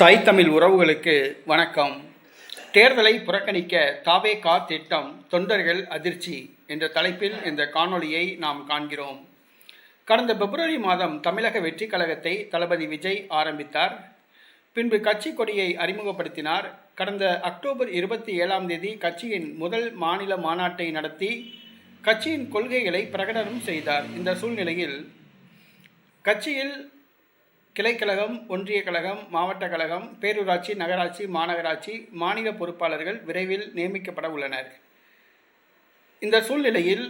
தாய் தமிழ் உறவுகளுக்கு வணக்கம். தேர்தலை புறக்கணிக்க தாவே கா திட்டம் தொண்டர்கள் அதிர்ச்சி என்ற தலைப்பில் இந்த காணொளியை நாம் காண்கிறோம். கடந்த பிப்ரவரி மாதம் தமிழக வெற்றி கழகத்தை தளபதி விஜய் ஆரம்பித்தார். பின்பு கட்சி கொடியை அறிமுகப்படுத்தினார். கடந்த அக்டோபர் இருபத்தி ஏழாம் தேதி கட்சியின் முதல் மாநில மாநாட்டை நடத்தி கட்சியின் கொள்கைகளை பிரகடனம் செய்தார். இந்த சூழ்நிலையில் கட்சியில் கிளைக்கழகம் ஒன்றிய கழகம் மாவட்ட கழகம் பேரூராட்சி நகராட்சி மாநகராட்சி மாநில பொறுப்பாளர்கள் விரைவில் நியமிக்கப்பட உள்ளனர். இந்த சூழ்நிலையில்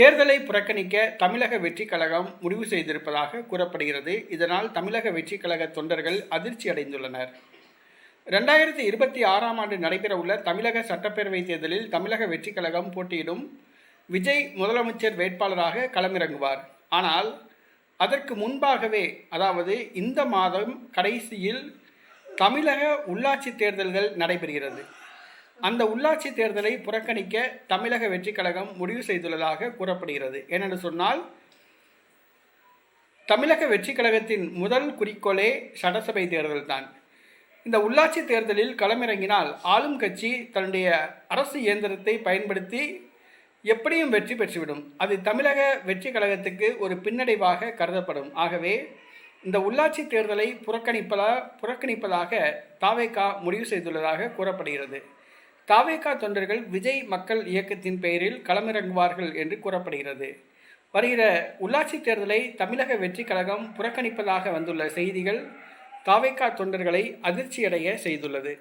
தேர்தலை புறக்கணிக்க தமிழக வெற்றி கழகம் முடிவு செய்திருப்பதாக கூறப்படுகிறது. இதனால் தமிழக வெற்றி கழக தொண்டர்கள் அதிர்ச்சி அடைந்துள்ளனர். ரெண்டாயிரத்தி இருபத்தி ஆறாம் ஆண்டு நடைபெறவுள்ள தமிழக சட்டப்பேரவை தேர்தலில் தமிழக வெற்றி கழகம் போட்டியிடும் விஜய் முதலமைச்சர் வேட்பாளராக களமிறங்குவார். ஆனால் அதற்கு முன்பாகவே அதாவது இந்த மாதம் கடைசியில் தமிழக உள்ளாட்சி தேர்தல்கள் நடைபெறுகிறது. அந்த உள்ளாட்சி தேர்தலை புறக்கணிக்க தமிழக வெற்றி கழகம் முடிவு செய்துள்ளதாக கூறப்படுகிறது. ஏனென்று சொன்னால் தமிழக வெற்றி கழகத்தின் முதல் குறிக்கோளே சட்டசபை தேர்தல் தான் இந்த உள்ளாட்சி தேர்தலில் களமிறங்கினால் ஆளும் கட்சி தன்னுடைய அரசு இயந்திரத்தை பயன்படுத்தி எப்படியும் வெற்றி பெற்றுவிடும். அது தமிழக வெற்றி கழகத்துக்கு ஒரு பின்னடைவாக கருதப்படும். ஆகவே இந்த உள்ளாட்சி தேர்தலை புறக்கணிப்பதா புறக்கணிப்பதாக தாவேகா முடிவு செய்துள்ளதாக கூறப்படுகிறது. தாவேகா தொண்டர்கள் விஜய் மக்கள் இயக்கத்தின் பெயரில் களமிறங்குவார்கள் என்று கூறப்படுகிறது. வருகிற உள்ளாட்சி தேர்தலை தமிழக வெற்றி கழகம் புறக்கணிப்பதாக வந்துள்ள செய்திகள் தாவேகா தொண்டர்களை அதிர்ச்சியடைய செய்துள்ளது.